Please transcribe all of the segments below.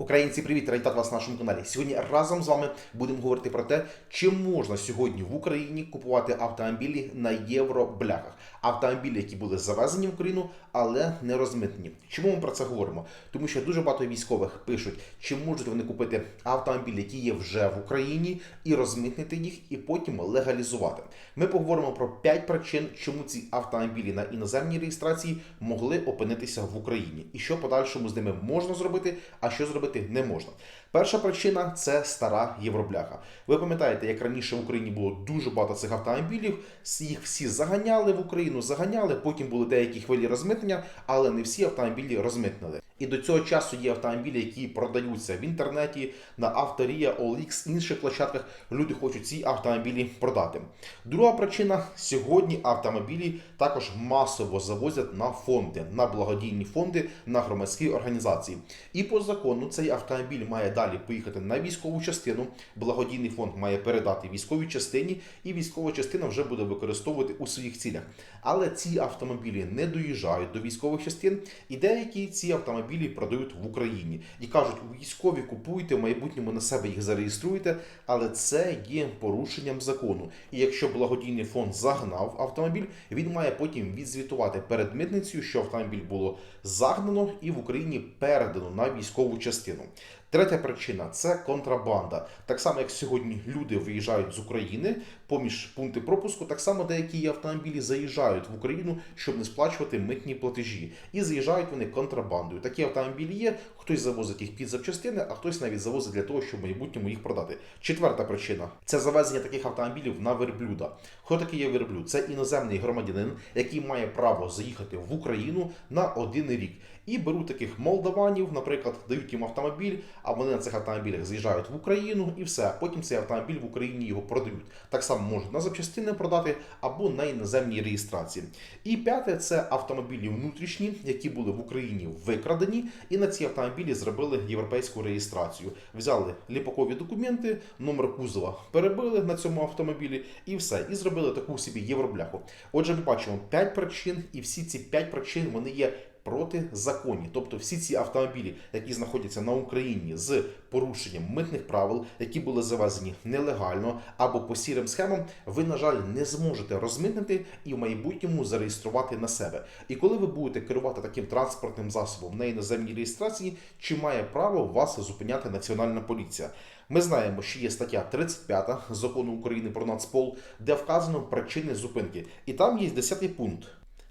Українці, привіт! Радий вас на нашому каналі. Сьогодні разом з вами будемо говорити про те, чи можна сьогодні в Україні купувати автомобілі на євробляхах. Автомобілі, які були завезені в Україну, але не розмитнені. Чому ми про це говоримо? Тому що дуже багато військових пишуть, чи можуть вони купити автомобілі, які є вже в Україні, і розмитнити їх, і потім легалізувати. Ми поговоримо про 5 причин, чому ці автомобілі на іноземній реєстрації могли опинитися в Україні, і що подальшому з ними можна зробити, а що зробити не можна. Перша причина це стара євробляха. Ви пам'ятаєте, як раніше в Україні було дуже багато цих автомобілів, їх всі заганяли в Україну, заганяли, потім були деякі хвилі розмитнення, але не всі автомобілі розмитнили. І до цього часу є автомобілі, які продаються в інтернеті, на Авторія, OLX, інших площадках. Люди хочуть ці автомобілі продати. Друга причина сьогодні автомобілі також масово завозять на фонди, на благодійні фонди, на громадські організації. І по закону цей автомобіль має далі поїхати на військову частину. Благодійний фонд має передати військовій частині, і військова частина вже буде використовувати у своїх цілях. Але ці автомобілі не доїжджають до військових частин, і деякі ці автомобілі продають в Україні і кажуть, військові купуйте, в майбутньому на себе їх зареєструєте, але це є порушенням закону. І якщо благодійний фонд загнав автомобіль, він має потім відзвітувати перед митницею, що автомобіль було загнано і в Україні передано на військову частину. Третя причина це контрабанда. Так само, як сьогодні люди виїжджають з України поміж пункти пропуску, так само деякі автомобілі заїжджають в Україну, щоб не сплачувати митні платежі. І заїжджають вони контрабандою. Такі автомобілі є, хтось завозить їх під запчастини, а хтось навіть завозить для того, щоб в майбутньому їх продати. Четверта причина це завезення таких автомобілів на верблюда. Хто такий є верблюд? Це іноземний громадянин, який має право заїхати в Україну на один рік. І беруть таких молдаванів, наприклад, дають їм автомобіль, а вони на цих автомобілях заїжджають в Україну і все. Потім цей автомобіль в Україні його продають. Так само можуть на запчастини продати або на іноземній реєстрації. І п'яте це автомобілі внутрішні, які були в Україні викрадені, і на ці автомобілі зробили європейську реєстрацію. Взяли ліпакові документи, номер кузова перебили на цьому автомобілі і все. І зробили таку собі євробляху. Отже, ми бачимо 5 причин, і всі ці 5 причин вони є протизаконні. Тобто всі ці автомобілі, які знаходяться на Україні з порушенням митних правил, які були завезені нелегально або по сірим схемам, ви, на жаль, не зможете розмитнити і в майбутньому зареєструвати на себе. І коли ви будете керувати таким транспортним засобом на іноземній реєстрації, чи має право вас зупиняти Національна поліція? Ми знаємо, що є стаття 35 закону України про Нацпол, де вказано причини зупинки, і там є 10 пункт.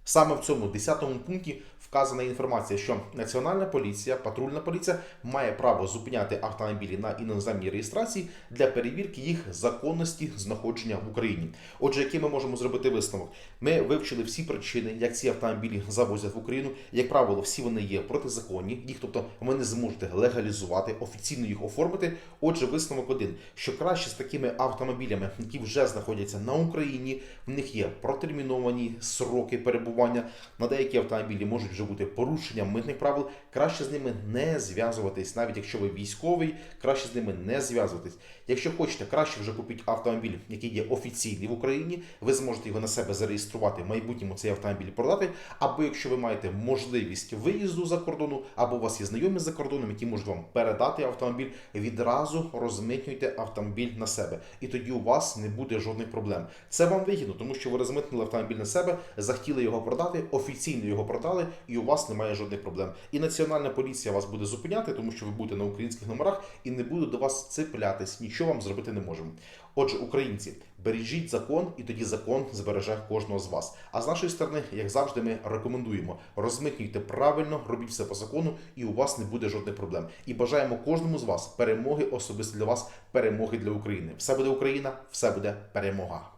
Саме в цьому 10 пункті вказана інформація, що Національна поліція, патрульна поліція має право зупиняти автомобілі на іноземній реєстрації для перевірки їх законності знаходження в Україні. Отже, який ми можемо зробити висновок? Ми вивчили всі причини, як ці автомобілі завозять в Україну. Як правило, всі вони є протизаконні, їх, тобто, ви не зможете легалізувати, офіційно їх оформити. Отже, висновок один: що краще з такими автомобілями, які вже знаходяться на Україні, в них є протерміновані сроки перебування. На деякі автомобілі можуть вже бути порушенням митних правил. Краще з ними не зв'язуватись, навіть якщо ви військовий, краще з ними не зв'язуватись. Якщо хочете, краще вже купіть автомобіль, який є офіційний в Україні. Ви зможете його на себе зареєструвати, в майбутньому цей автомобіль продати. Або якщо ви маєте можливість виїзду за кордону, або у вас є знайомі за кордоном, які можуть вам передати автомобіль, відразу розмитнюйте автомобіль на себе. І тоді у вас не буде жодних проблем. Це вам вигідно, тому що ви розмитнили автомобіль на себе, захотіли його продати, офіційно його продали, і у вас немає жодних проблем. І національна поліція вас буде зупиняти, тому що ви будете на українських номерах і не буде до вас цеплятись. Нічого вам зробити не можемо. Отже, українці, бережіть закон, і тоді закон збереже кожного з вас. А з нашої сторони, як завжди, ми рекомендуємо розмитнюйте правильно, робіть все по закону, і у вас не буде жодних проблем. І бажаємо кожному з вас перемоги, особисто для вас, перемоги для України. Все буде Україна, все буде перемога.